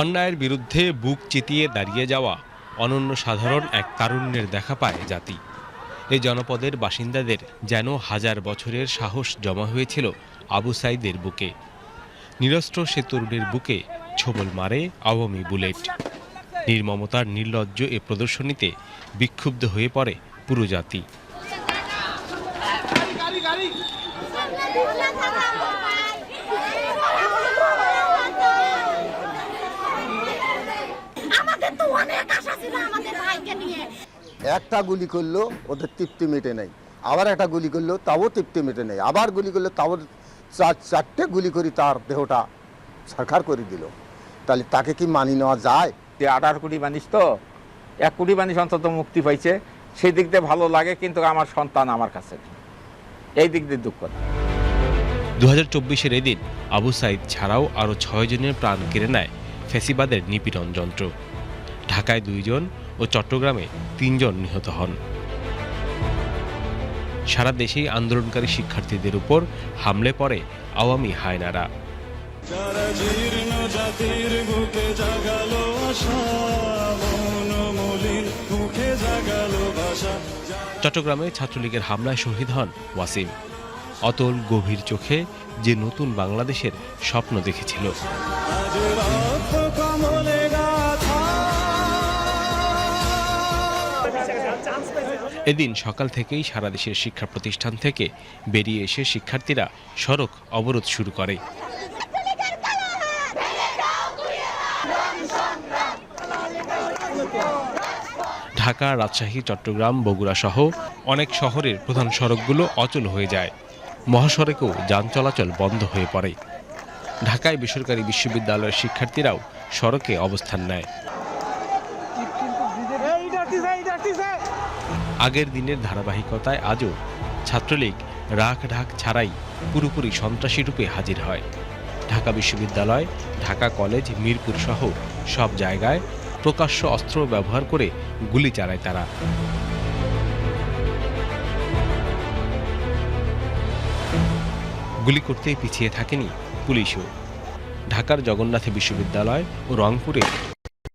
অন্যায়ের বিরুদ্ধে বুক চিতিয়ে দাঁড়িয়ে যাওয়া অনন্য সাধারণ এক তারুণ্যের দেখা পায় জাতি। এই জনপদের বাসিন্দাদের যেন হাজার বছরের সাহস জমা হয়েছিল আবু সাইদের বুকে। নিরস্ত্র সে তরুণের বুকে ছোবল মারে আওয়ামী বুলেট। নির্মমতার নির্লজ্জ এ প্রদর্শনীতে বিক্ষুব্ধ হয়ে পড়ে পুরো জাতি আমাদের তো অনেক আশা ছিল আমাদের ভাইকে নিয়ে। একটা গুলি করল ওদের তৃপ্তি মেটে নেই। আবার একটা গুলি করল তাও তৃপ্তি মেটে নেই। আবার গুলি করল তাও চার চারটে গুলি করি তার দেহটা সরকার করে দিল। তাহলে তাকে কি মানি নেওয়া যায়? যে আঠারো কোটি মানুষ তো এক কোটি মানুষ অন্তত মুক্তি পাইছে। সেই দিক দিয়ে ভালো লাগে কিন্তু আমার সন্তান আমার কাছে এই দিক দিয়ে দুঃখ দু হাজার চব্বিশের এদিন আবু সাইদ ছাড়াও আরও ছয় জনের প্রাণ কেড়ে নেয় ফেসিবাদের নিপীড়ন যন্ত্র। ঢাকায় দুইজন ও চট্টগ্রামে তিনজন নিহত হন। সারা দেশেই আন্দোলনকারী শিক্ষার্থীদের উপর হামলে পড়ে আওয়ামী হায়নারা। চট্টগ্রামে ছাত্রলীগের হামলায় শহীদ হন ওয়াসিম। অতল গভীর চোখে যে নতুন বাংলাদেশের স্বপ্ন দেখেছিল। এদিন সকাল থেকেই সারা দেশের শিক্ষা প্রতিষ্ঠান থেকে বেরিয়ে এসে শিক্ষার্থীরা সড়ক অবরোধ শুরু করে। ঢাকা, রাজশাহী, চট্টগ্রাম, বগুড়া সহ অনেক শহরের প্রধান সড়কগুলো অচল হয়ে যায়। মহাসড়কেও যান চলাচল বন্ধ হয়ে পড়ে। ঢাকায় বেসরকারি বিশ্ববিদ্যালয়ের শিক্ষার্থীরাও সড়কে অবস্থান নেয়। আগের দিনের ধারাবাহিকতায় আজও ছাত্রলীগ রাখ ঢাক ছাড়াই পুরোপুরি সন্ত্রাসী রূপে হাজির হয়। ঢাকা বিশ্ববিদ্যালয়, ঢাকা কলেজ, মিরপুর সহ সব জায়গায় প্রকাশ্য অস্ত্র ব্যবহার করে গুলি চালায় তারা। গুলি করতেই পিছিয়ে থাকেনি পুলিশও। ঢাকার জগন্নাথ বিশ্ববিদ্যালয় ও রংপুরে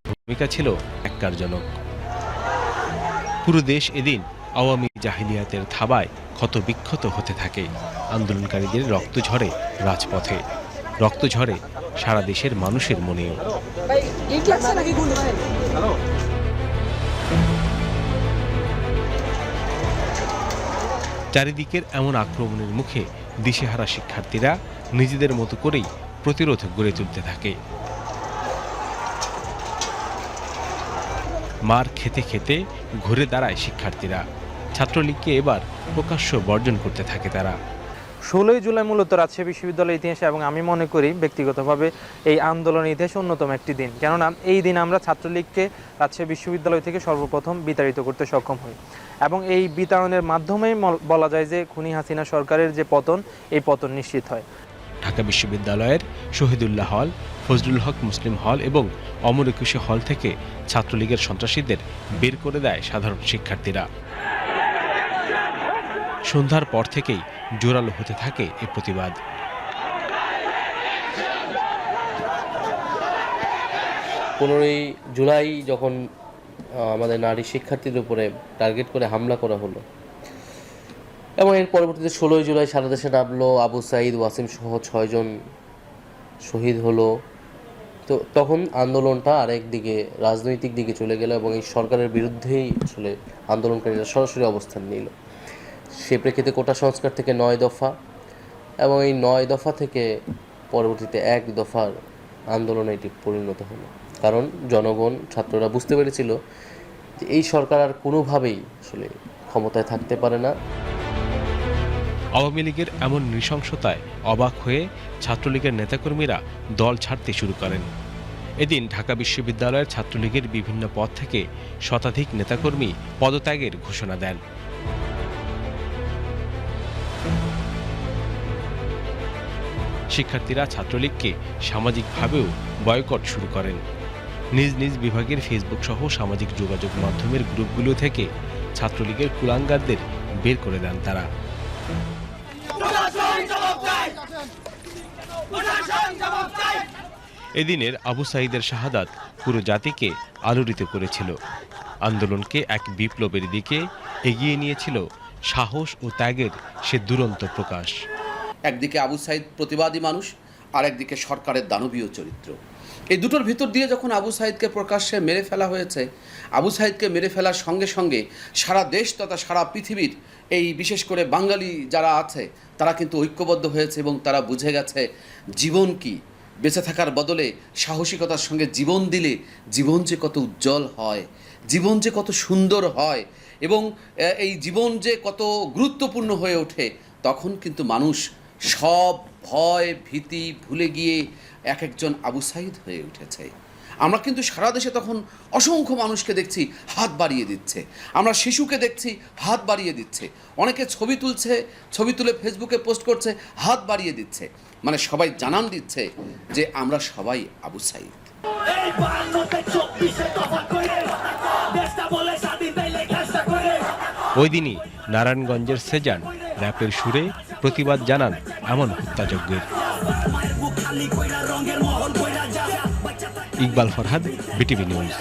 ভূমিকা ছিল এককারজনক পুরো দেশ এদিন আওয়ামী জাহিলিয়াতের থাবায় ক্ষত বিক্ষত হতে থাকে। আন্দোলনকারীদের রক্ত ঝরে রাজপথে। রক্ত ঝরে সারা দেশের মানুষের মনেও। চারিদিকের এমন আক্রমণের মুখে দিশেহারা শিক্ষার্থীরা নিজেদের মতো করেই প্রতিরোধ গড়ে তুলতে থাকে। মার খেতে খেতে ঘুরে দাঁড়ায় শিক্ষার্থীরা। ছাত্রলীগকে এবার প্রকাশ্য বর্জন করতে থাকে তারা। ষোলোই জুলাই মূলত রাজশাহী বিশ্ববিদ্যালয়ের ইতিহাসে এবং আমি মনে করি ব্যক্তিগতভাবে এই আন্দোলন ইতিহাসে অন্যতম একটি দিন। কেননা এই দিন আমরা ছাত্রলীগকে রাজশাহী বিশ্ববিদ্যালয় থেকে সর্বপ্রথম বিতাড়িত করতে সক্ষম হই। এবং এই বিতাড়নের মাধ্যমেই বলা যায় যে খুনি হাসিনা সরকারের যে পতন, এই পতন নিশ্চিত হয়। ঢাকা বিশ্ববিদ্যালয়ের শহীদুল্লাহ হল, ফজলুল হক মুসলিম হল এবং অমর একুশে হল থেকে ছাত্রলীগের সন্ত্রাসীদের বের করে দেয় সাধারণ শিক্ষার্থীরা। সন্ধ্যার পর থেকেই জোরালো হতে থাকে এ প্রতিবাদ। পনেরোই জুলাই যখন আমাদের নারী শিক্ষার্থীদের উপরে টার্গেট করে হামলা করা হলো এবং এর পরবর্তীতে ষোলোই জুলাই সারা দেশে নামলো আবু সাইদ ওয়াসিম সহ ছয়জন শহীদ হলো। তো তখন আন্দোলনটা আরেক দিকে, রাজনৈতিক দিকে চলে গেল এবং এই সরকারের বিরুদ্ধেই আসলে আন্দোলনকারীরা সরাসরি অবস্থান নিল। সে প্রেক্ষিতে কোটা সংস্কার থেকে নয় দফা এবং এই নয় দফা থেকে পরবর্তীতে এক দফার আন্দোলনে এটি পরিণত হলো। কারণ জনগণ, ছাত্ররা বুঝতে পেরেছিল যে এই সরকার আর কোনোভাবেই আসলে ক্ষমতায় থাকতে পারে না। আওয়ামী লীগের এমন নৃশংসতায় অবাক হয়ে ছাত্রলীগের নেতাকর্মীরা দল ছাড়তে শুরু করেন। এদিন ঢাকা বিশ্ববিদ্যালয়ের ছাত্রলীগের বিভিন্ন পদ থেকে শতাধিক নেতাকর্মী পদত্যাগের ঘোষণা দেন। শিক্ষার্থীরা ছাত্রলীগকে সামাজিকভাবেও বয়কট শুরু করেন। নিজ নিজ বিভাগের ফেসবুক সহ সামাজিক যোগাযোগ মাধ্যমের গ্রুপগুলো থেকে ছাত্রলীগের কুলাঙ্গারদের বের করে দেন তারা। এদিনের আবু সাইদের শাহাদাত পুরো জাতিকে আলোড়িত করেছিল। আন্দোলনকে এক বিপ্লবের দিকে এগিয়ে নিয়েছিল সাহস ও ত্যাগের সে দুরন্ত প্রকাশ। একদিকে আবু সাইদ প্রতিবাদী মানুষ আর একদিকে সরকারের দানবীয় চরিত্র। এই দুটোর ভিতর দিয়ে যখন আবু সাইদকে প্রকাশ্যে মেরে ফেলা হয়েছে, আবু সাইদকে মেরে ফেলার সঙ্গে সঙ্গে সারা দেশ তথা সারা পৃথিবীর এই বিশেষ করে বাঙালি যারা আছে, তারা কিন্তু ঐক্যবদ্ধ হয়েছে এবং তারা বুঝে গেছে জীবন কি। বেঁচে থাকার বদলে সাহসিকতার সঙ্গে জীবন দিলে জীবন যে কত উজ্জ্বল হয়, জীবন যে কত সুন্দর হয় এবং এই জীবন যে কত গুরুত্বপূর্ণ হয়ে ওঠে, তখন কিন্তু মানুষ সব ভয় ভীতি ভুলে গিয়ে এক একজন আবু সাইদ হয়ে উঠেছে। আমরা কিন্তু সারা দেশে তখন অসংখ্য মানুষকে দেখছি হাত বাড়িয়ে দিচ্ছে। আমরা শিশুকে দেখছি হাত বাড়িয়ে দিচ্ছে। অনেকে ছবি তুলছে ছবি তুলে ফেসবুকে পোস্ট করছে হাত বাড়িয়ে দিচ্ছে। মানে সবাই জানান দিচ্ছে যে আমরা সবাই আবু সাইদ। ওই দিনই নারায়ণগঞ্জের সেজান র্যাপের সুরে প্রতিবাদ জানান এমন হত্যাযজ্ঞের। Iqbal Farhad BTV news.